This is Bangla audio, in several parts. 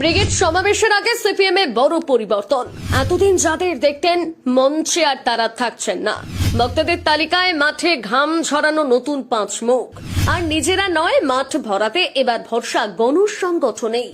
ব্রিগেড সমাবেশের আগে সিপিএম এ বড় পরিবর্তন। এতদিন যাদের দেখতেন, মঞ্চে আর তারা থাকছেন না। বক্তাদের তালিকায় মাঠে ঘাম ঝরানো নতুন পাঁচ মুখ। আর নিজেরা নয়, মাঠ ভরাতে এবার ভরসা গণসংগঠনেই।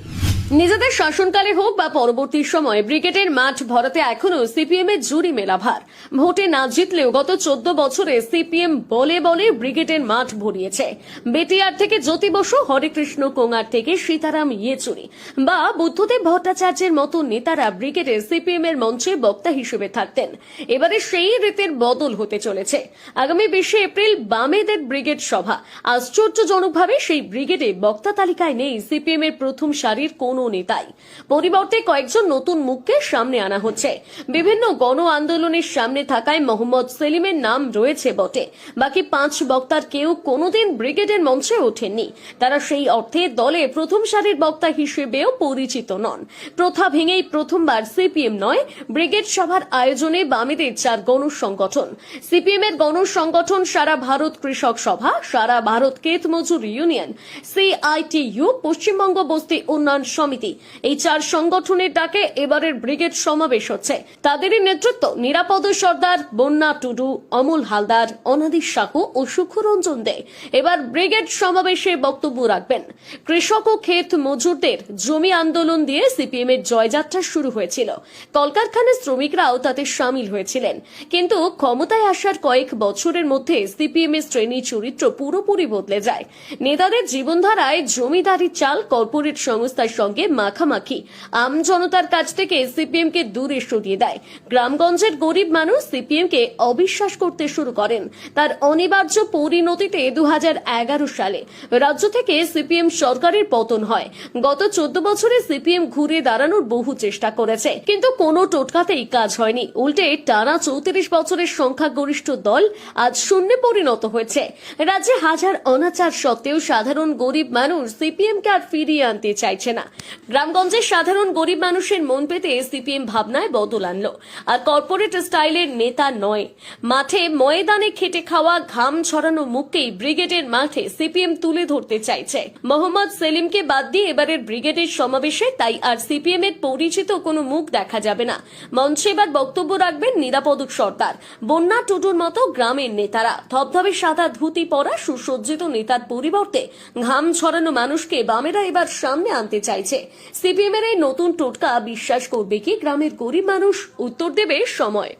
নিজেদের শাসনকালে হোক বা পরবর্তী সময়ে, ব্রিগেডের মাঠ ভরাতে এখনও সিপিএম এর জুরি মেলাভার। ভোটে না জিতলেও গত চোদ্দ বছরে সিপিএম বলে বলে ব্রিগেডের মাঠ ভরিয়েছে। বেটিয়ার থেকে জ্যোতি বসু, হরেকৃষ্ণ কোঙার থেকে সীতারাম ইয়েচুরি বা বুদ্ধদেব ভট্টাচার্যের মতো নেতারা ব্রিগেডে সিপিএম এর মঞ্চে বক্তা হিসেবে থাকতেন। এবারে সেই রীতির বদল হতে চলেছে। আগামী বিশে এপ্রিল বামেদের ব্রিগেড সভা। আশ্চর্যজনকভাবে সেই ব্রিগেডে বক্তা তালিকায় নেই সিপিএম এর প্রথম সারির কোনো নেতাই পরিবর্তে কয়েকজন নতুন মুখকে সামনে আনা হচ্ছে। বিভিন্ন গণ আন্দোলনের সামনে থাকায় মোহাম্মদ সেলিমের নাম রয়েছে বটে। বাকি পাঁচ বক্তার কেউ কোনোদিন ব্রিগেডের মঞ্চে ওঠেননি। তারা সেই অর্থে দলে প্রথম সারির বক্তা হিসেবেও পরিচিত নন। প্রথা ভেঙেই প্রথমবার সিপিএম নয়, ব্রিগেড সভার আয়োজনে বামেদের চার গণ সংগঠন সিপিএম এর গণ সংগঠন সারা ভারত কৃষক সভা, সারা ভারত কেত মজুর ইউনিয়ন, সিআইটিইউ, পশ্চিমবঙ্গ বস্তি উন্নয়ন সমিতি। এই চার সংগঠনের ডাকে এবারের ব্রিগেড সমাবেশ হচ্ছে। তাদেরই নেতৃত্ব নিরাপদ সর্দার বন্যা টুডু, অমল হালদার, অনাদি সাহু ও সুখরঞ্জন দে। এবার ব্রিগেড সমাবেশে বক্তব্য রাখবেন। কৃষক ও ক্ষেত মজুরদের জমি আন্দোলন দিয়ে সিপিএম এর জয়যাত্রা শুরু হয়েছিল। কলকারখানার শ্রমিকরাও তাতে সামিল হয়েছিলেন। কিন্তু ক্ষমতায় আসার কয়েক বছরের মধ্যে সিপিএম এর শ্রেণি চরিত্র পুরোপুরি বদলে যায়। নেতাদের জীবনধারায় জমিদারি চাল কর্পোরেট সংস্থার সঙ্গে মাখামাখি। আম জনতার কাছ থেকে সিপিএম কে দূরে সরিয়ে দেয় গ্রামগঞ্জের গরিব মানুষ সিপিএম কে অবিশ্বাস করতে শুরু করেন। তার অনিবার্য পরিণতিতে দু সালে রাজ্য থেকে সিপিএম সরকারের পতন হয়। গত চোদ্দ বছরে সিপিএম ঘুরে দাঁড়ানোর বহু চেষ্টা করেছে। কিন্তু কোনো টোটকাতেই কাজ হয়নি। উল্টে টানা চৌত্রিশ বছরের সংখ্যাগরিষ্ঠ দল আজ শূন্যে পরিণত হয়েছে। রাজ্যে হাজার অনাচার সত্ত্বেও সাধারণ গরিব মানুষ সিপিএম কে আর ফিরিয়ে আনতে চাইছে না। গ্রামগঞ্জের সাধারণ গরিব মানুষের মন পেতে সিপিএম ভাবনায় বদল আনলো। আর কর্পোরেট স্টাইলের নেতা নয়। মাঠে ময়দানে খেটে খাওয়া, ঘাম ছড়ানো মুখকেই ব্রিগেডের মাঠে সিপিএম তুলে ধরতে চাইছে। মোহাম্মদ সেলিমকে বাদ দিয়ে এবারের ব্রিগেডের সমাবেশে তাই আর সিপিএম এর পরিচিত কোনো মুখ দেখা যাবে না। মঞ্চে এবার বক্তব্য রাখবেন নিরাপদ সর্দার। বন্যা টুটুর মতো গ্রামের নেতারা। ধবধবে সাদা ধুতি পরা সুসজ্জিত নেতার পরিবর্তে ঘাম ছড়ানো মানুষকে বামেরা এবার সামনে আনতে চাইছে। সিপিএম এর এই নতুন টোটকা বিশ্বাস করবে কি গ্রামের গরিব মানুষ? উত্তর দেবে সময়।